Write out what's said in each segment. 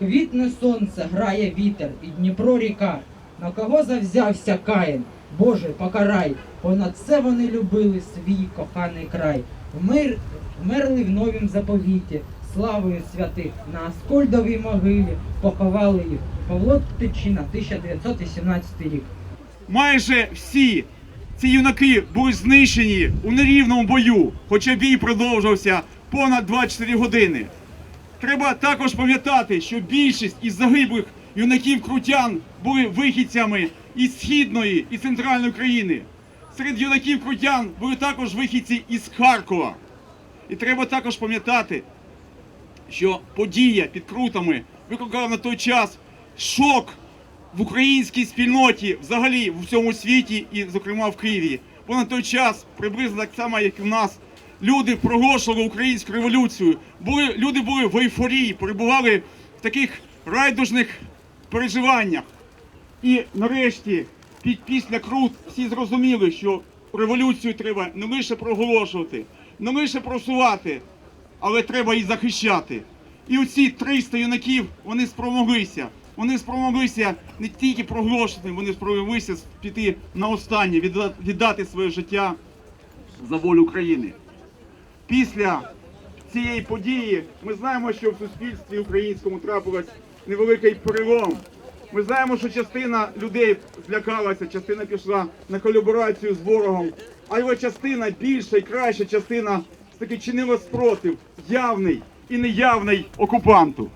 Квітне сонце, грає вітер, і Дніпро ріка. На кого завзявся Каїн? Боже, покарай, понад все вони любили свій коханий край. Вмир, вмерли в новім заповіті, славою святих, на Аскольдовій могилі поховали їх. Павло Тичина, 1918 рік. Майже всі ці юнаки були знищені у нерівному бою, хоча бій продовжувався понад 24 години. Треба також пам'ятати, що більшість із загиблих юнаків крутян були вихідцями із східної і центральної країни. Серед юнаків крутян були також вихідці із Харкова. І треба також пам'ятати, що подія під крутами викликала на той час шок в українській спільноті взагалі в всьому світі і, зокрема, в Києві. Бо на той час, приблизно так само, як і в нас, люди проголошували українську революцію. Були, люди були в ейфорії, перебували в таких райдужних переживаннях. І нарешті, під, після крут, всі зрозуміли, що революцію треба не лише проголошувати, не лише просувати, але треба і захищати. І оці 300 юнаків вони спромоглися. Вони спромоглися не тільки проголошувати, вони спромоглися піти на останнє, віддати своє життя за волю України. Після цієї події ми знаємо, що в суспільстві українському трапилось невеликий перелом. Ми знаємо, що частина людей злякалася, частина пішла на колаборацію з ворогом, а його частина більша і краща частина таки чинила спротив, явний і неявний окупанту.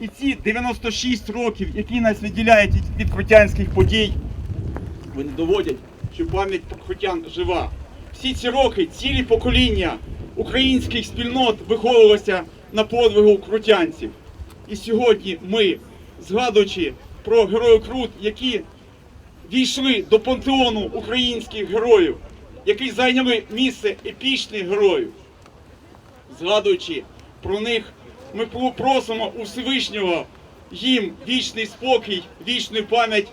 І ці 96 років, які нас відділяють від- крутянських подій, вони доводять, що пам'ять про крутян жива. Всі ці роки цілі покоління українських спільнот виховувалося на подвигу крутянців. І сьогодні ми, згадуючи про героїв Крут, які війшли до пантеону українських героїв, які зайняли місце епічних героїв, згадуючи про них, ми просимо у Всевишнього їм вічний спокій, вічну пам'ять,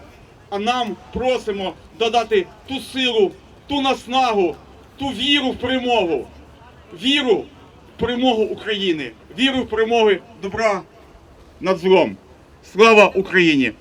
а нам просимо додати ту силу, ту наснагу, ту віру в перемогу, віру в перемогу України, віру в перемоги добра над злом. Слава Україні!